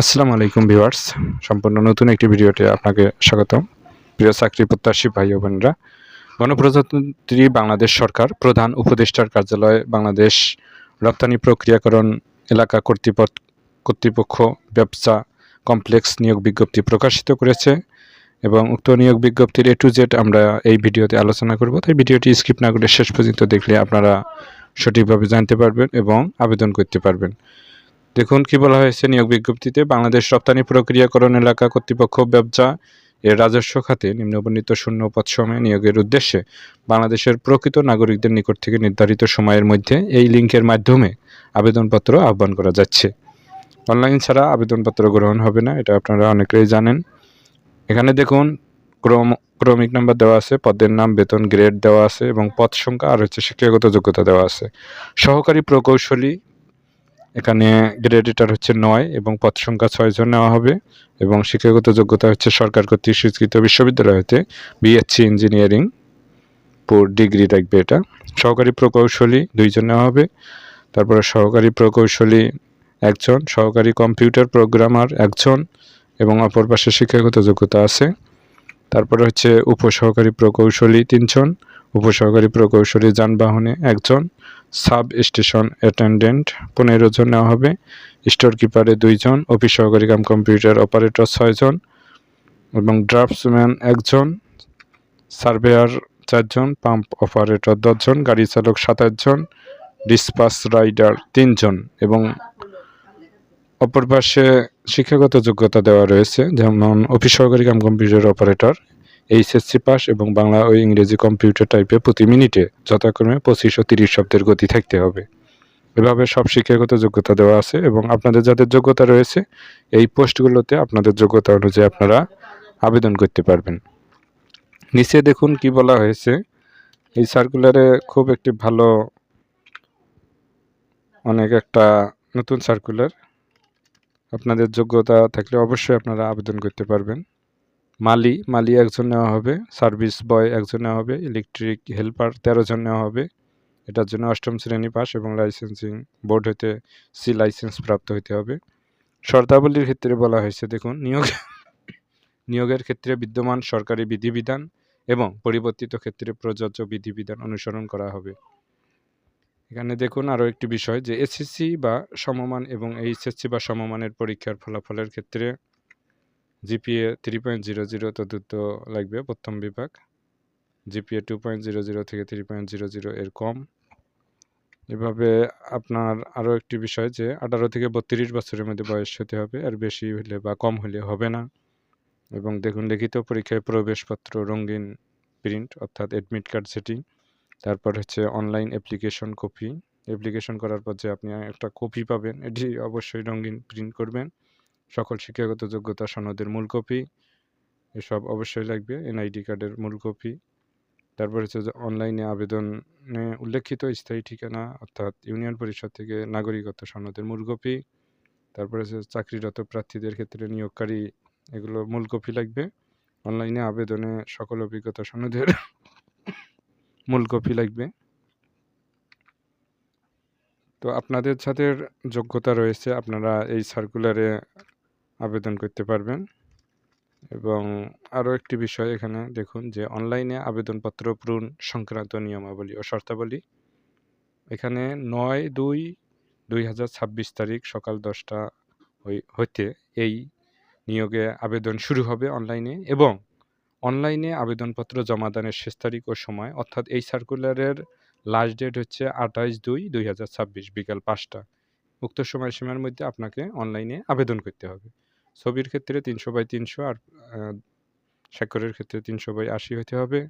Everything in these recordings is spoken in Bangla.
আসসালামু আলাইকুম ভিউয়ার্স। সম্পূর্ণ নতুন একটি ভিডিওতে আপনাকে স্বাগতম। প্রিয় চাকরি প্রত্যাশী ভাই বোনেরা, গণপ্রজাতন্ত্রী বাংলাদেশ সরকার, প্রধান উপদেষ্টার কার্যালয়, বাংলাদেশ রপ্তানি প্রক্রিয়াকরণ এলাকা কর্তৃপক্ষ কর্তৃপক্ষ ব্যবসা কমপ্লেক্স নিয়োগ বিজ্ঞপ্তি প্রকাশিত করেছে এবং উক্ত নিয়োগ বিজ্ঞপ্তির এ টু জেড আমরা এই ভিডিওতে আলোচনা করব। তাই ভিডিওটি স্কিপ না করে শেষ পর্যন্ত দেখলে আপনারা সঠিকভাবে জানতে পারবেন এবং আবেদন করতে পারবেন। দেখুন কি বলা হয়েছে নিয়োগ বিজ্ঞপ্তিতে, বাংলাদেশ রপ্তানি প্রক্রিয়াকরণ এলাকা কর্তৃপক্ষ ব্যবসা এর রাজস্ব খাতে নিম্নবর্ণিত শূন্য পদ সময়ে নিয়োগের উদ্দেশ্যে বাংলাদেশের প্রকৃত নাগরিকদের নিকট থেকে নির্ধারিত সময়ের মধ্যে এই লিঙ্কের মাধ্যমে আবেদনপত্র আহ্বান করা যাচ্ছে। অনলাইন ছাড়া আবেদনপত্র গ্রহণ হবে না, এটা আপনারা অনেকেই জানেন। এখানে দেখুন, ক্রম, ক্রমিক নাম্বার দেওয়া আছে, পদের নাম, বেতন, গ্রেড দেওয়া আছে এবং পদ সংখ্যা আর হচ্ছে শিক্ষাগত যোগ্যতা দেওয়া আছে। সহকারী প্রকৌশলী এখানে গ্রেড এটার হচ্ছে নয় এবং পদ সংখ্যা ছয়জন নেওয়া হবে এবং শিক্ষাগত যোগ্যতা হচ্ছে সরকার কর্তৃক স্বীকৃত বিশ্ববিদ্যালয় হতে বিএসসি ইঞ্জিনিয়ারিং পুর ডিগ্রি থাকবে এটা। সহকারী প্রকৌশলী দুইজন নেওয়া হবে। তারপরে সহকারী প্রকৌশলী একজন, সহকারী কম্পিউটার প্রোগ্রামার একজন এবং অপর পাশে শিক্ষাগত যোগ্যতা আছে। তারপরে হচ্ছে উপসহকারী প্রকৌশলী তিনজন, উপসহকারী প্রকৌশলী যানবাহনে একজন সাব স্টেশন অ্যাটেন্ডেন্ট। পনেরো জন নেওয়া হবে। স্টোর কিপারে দুইজন অফিস সহকারী কাম কম্পিউটার অপারেটর ছয়জন এবং ড্রাফটসম্যান একজন, সার্ভেয়ার চারজন পাম্প অপারেটর দশজন গাড়ি চালক সাতাশ জন, ডিসপাস রাইডার তিনজন এবং অপর পাশে শিক্ষাগত যোগ্যতা দেওয়া রয়েছে, যেমন অফিস সহকারী cum computer operator. HSC pass এবং বাংলা ও ইংরেজি কম্পিউটার টাইপে প্রতি মিনিটে যথাক্রমে পঁচিশ ও তিরিশ শব্দের গতি থাকতে হবে। এভাবে সব শিক্ষাগত যোগ্যতা দেওয়া আছে এবং আপনাদের যাদের যোগ্যতা রয়েছে, এই পোস্টগুলোতে আপনাদের যোগ্যতা অনুযায়ী আপনারা আবেদন করতে পারবেন। নিচে দেখুন কি বলা হয়েছে। এই সার্কুলারে খুব একটি ভালো অনেক একটা নতুন সার্কুলার। আপনাদের যোগ্যতা থাকলে অবশ্যই আপনারা আবেদন করতে পারবেন। মালি মালি একজন নেওয়া হবে, সার্ভিস বয় একজন নেওয়া হবে, ইলেকট্রিক হেল্পার তেরো জন নেওয়া হবে। এটার জন্য অষ্টম শ্রেণি পাস এবং লাইসেন্সিং বোর্ড হইতে সি লাইসেন্স প্রাপ্ত হতে হবে। শর্তাবলীর ক্ষেত্রে বলা হয়েছে, দেখুন, নিয়োগ, নিয়োগের ক্ষেত্রে বিদ্যমান সরকারি বিধিবিধান এবং পরিবর্তিত ক্ষেত্রে প্রযোজ্য বিধিবিধান অনুসরণ করা হবে। এখানে দেখুন আরও একটি বিষয় যে এসএসসি বা সমমান এবং এইচএসসি বা সমমানের পরীক্ষার ফলাফলের ক্ষেত্রে GPA three point zero zero তদুর্ধ লাগবে প্রথম বিভাগ। GPA two point zero zero থেকে থ্রি পয়েন্ট জিরো জিরো এর কম। এভাবে আপনার আরও একটি বিষয় যে আঠারো থেকে বত্রিশ বছরের মধ্যে বয়স হতে হবে, আর বেশি হলে বা কম হলে হবে না। এবং দেখুন, লিখিত পরীক্ষায় প্রবেশপত্র, রঙিন প্রিন্ট অর্থাৎ অ্যাডমিট কার্ড সেটিং তারপর হচ্ছে অনলাইন অ্যাপ্লিকেশন কপি অ্যাপ্লিকেশন করার পর যে আপনি একটা কপি পাবেন, এটি অবশ্যই রঙিন প্রিন্ট করবেন। সকল শিক্ষাগত যোগ্যতা সনদের মূল কপি, এসব অবশ্যই লাগবে, এনআইডি কার্ডের মূল কপি। তারপর হচ্ছে যে অনলাইনে আবেদনে উল্লেখিত স্থায়ী ঠিকানা, অর্থাৎ ইউনিয়ন পরিষদ থেকে নাগরিকত্ব সনদের মূল কপি। তারপরে হচ্ছে চাকরিরত প্রার্থীদের ক্ষেত্রে নিয়োগকারী, এগুলো মূল কপি লাগবে। অনলাইনে আবেদনে সকল অভিজ্ঞতা সনদের মূল কপি লাগবে। তো আপনাদের যাদের যোগ্যতা রয়েছে, আপনারা এই সার্কুলারে আবেদন করতে পারবেন। এবং আরও একটি বিষয় এখানে দেখুন যে, অনলাইনে আবেদনপত্র পূরণ সংক্রান্ত নিয়মাবলী ও শর্তাবলী। এখানে নয় দুই দুই হাজার ছাব্বিশ তারিখ সকাল দশটা হইতে এই নিয়োগে আবেদন শুরু হবে অনলাইনে এবং অনলাইনে আবেদনপত্র জমাদানের শেষ তারিখ ও সময়, অর্থাৎ এই সার্কুলারের লাস্ট ডেট হচ্ছে আঠাইশ দুই দুই হাজার ছাব্বিশ বিকাল পাঁচটা। উক্ত সময়সীমার মধ্যে আপনাকে অনলাইনে আবেদন করতে হবে। ছবির ক্ষেত্রে তিনশো বাই তিনশো আর স্বাক্ষরের ক্ষেত্রে তিনশো বাই আশি হতে হবে।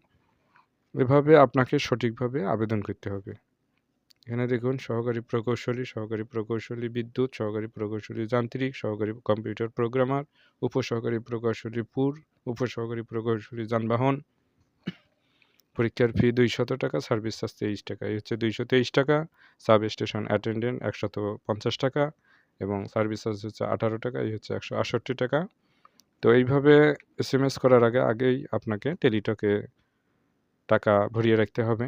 এভাবে আপনাকে সঠিকভাবে আবেদন করতে হবে। এখানে দেখুন, সহকারী প্রকৌশলী সহকারী প্রকৌশলী বিদ্যুৎ, সহকারী প্রকৌশলী যান্ত্রিক, সহকারী কম্পিউটার প্রোগ্রামার, উপসহকারী প্রকৌশলী পুর, উপসহকারী প্রকৌশলী যানবাহন। পরীক্ষার ফি দুইশত টাকা, সার্ভিস চার্জ তেইশ টাকা। এই হচ্ছে দুইশো তেইশ টাকা। সাব স্টেশন অ্যাটেন্ডেন্ট একশত পঞ্চাশ টাকা। এবং সার্ভিস চার্জ হচ্ছে আঠারো টাকা, এই হচ্ছে একশো আটষট্টি টাকা। তো এইভাবে এস এম এস করার আগে, আগেই আপনাকে টেলিটকে টাকা ভরিয়ে রাখতে হবে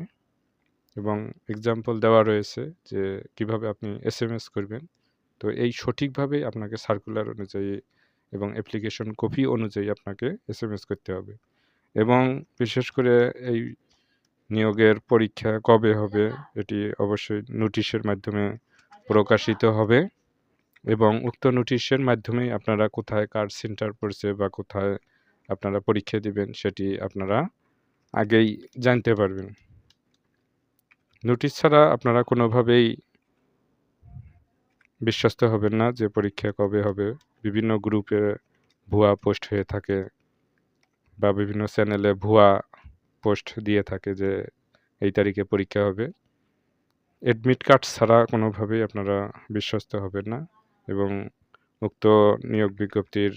এবং এক্সাম্পল দেওয়া রয়েছে যে কীভাবে আপনি এস এম এস করবেন। তো এই সঠিকভাবে আপনাকে সার্কুলার অনুযায়ী এবং অ্যাপ্লিকেশন কপি অনুযায়ী আপনাকে এস এম এস করতে হবে এবং বিশেষ করে এই নিয়োগের পরীক্ষা কবে হবে, এটি অবশ্যই নোটিশের মাধ্যমে প্রকাশিত হবে। এবং উক্ত নোটিশের মাধ্যমেই আপনারা কোথায় কার সেন্টার পড়ছে বা কোথায় আপনারা পরীক্ষা দিবেন সেটি আপনারা আগেই জানতে পারবেন। নোটিশ ছাড়া আপনারা কোনোভাবেই বিশ্বস্ত হবেন না যে পরীক্ষা কবে হবে। বিভিন্ন গ্রুপে ভুয়া পোস্ট হয়ে থাকে বা বিভিন্ন চ্যানেলে ভুয়া পোস্ট দিয়ে থাকে যে এই তারিখে পরীক্ষা হবে। অ্যাডমিট কার্ড ছাড়া কোনোভাবেই আপনারা বিশ্বস্ত হবেন না। এবং উক্ত নিয়োগ বিজ্ঞপ্তির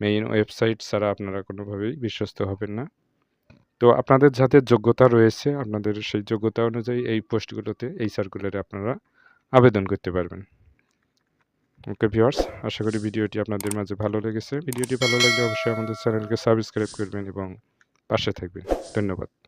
মেইন ওয়েবসাইট ছাড়া আপনারা কোনোভাবেই বিশ্বস্ত হবেন না। তো আপনাদের যাতে যোগ্যতা রয়েছে, আপনাদের সেই যোগ্যতা অনুযায়ী এই পোস্টগুলোতে, এই সার্কুলারে আপনারা আবেদন করতে পারবেন। ওকে ভিউয়ার্স আশা করি ভিডিওটি আপনাদের মাঝে ভালো লেগেছে। ভিডিওটি ভালো লাগলে অবশ্যই আমাদের চ্যানেলকে সাবস্ক্রাইব করবেন এবং পাশে থাকবেন। ধন্যবাদ।